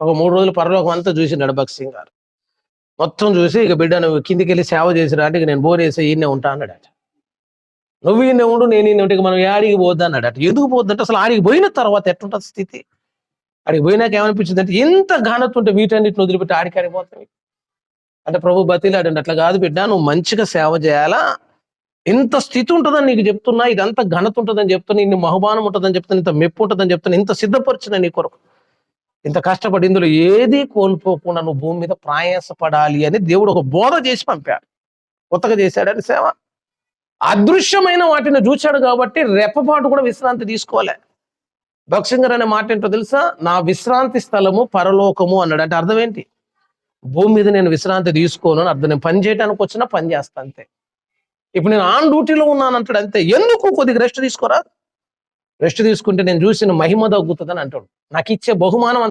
ఒక మూడు రోజులు పరలోకం అంతా చూసినాడు భగత్ సింగ్ గారు. మొత్తం చూసి ఇక బిడ్డ నువ్వు కిందికి వెళ్ళి సేవ చేసిరా అంటే ఇక నేను బోరేసి ఈయనే ఉంటా అన్నాడట. నువ్వు ఈయన ఉండు నేను ఈయన ఉంటే మనం ఆడికి పోద్దా అన్నాడట. ఎందుకు పోద్దంటే అసలు ఆడికి పోయిన తర్వాత ఎట్టుంటుంది స్థితి? ఆడికి పోయినాక ఏమనిపించింది అంటే ఎంత ఘనత ఉంటే వీటన్నిటిని వదిలిపెట్టి ఆడికి ఆడిపోతాయి అంటే ప్రభు బతిలాడండి అట్లా కాదు బిడ్డ నువ్వు మంచిగా సేవ చేయాలా? ఇంత స్థితి ఉంటుందని నీకు చెప్తున్నా ఇదంతా ఘనత ఉంటుందని చెప్తున్నా ఇన్ని మహుమానం ఉంటుందని చెప్తున్నా ఇంత మెప్పు ఉంటుందని చెప్తున్నా ఇంత సిద్ధపరిచిన నీ కొరకు. ఇంత కష్టపడి ఇందులో ఏది కోల్పోకుండా నువ్వు భూమి మీద ప్రయాసపడాలి అని దేవుడు ఒక బోధ చేసి పంపాడు. కొత్తగా చేశాడని సేవ. అదృశ్యమైన వాటిని చూశాడు కాబట్టి రెప్పపాటు కూడా విశ్రాంతి తీసుకోలే. భక్సింగర్ అనే మాట ఏంటో తెలుసా? నా విశ్రాంతి స్థలము పరలోకము అన్నాడు. అంటే అర్థం ఏంటి? భూమి మీద నేను విశ్రాంతి తీసుకోను అని అర్థం. నేను పని చేయడానికి వచ్చినా పని చేస్తా అంతే. ఇప్పుడు నేను ఆన్ డ్యూటీలో ఉన్నాను అంటాడు అంతే. ఎందుకు కొద్దిగా రెస్ట్ తీసుకోరా? రెస్ట్ తీసుకుంటే నేను చూసిన మహిమ తగ్గుతుందని అంటాడు. నాకు ఇచ్చే బహుమానం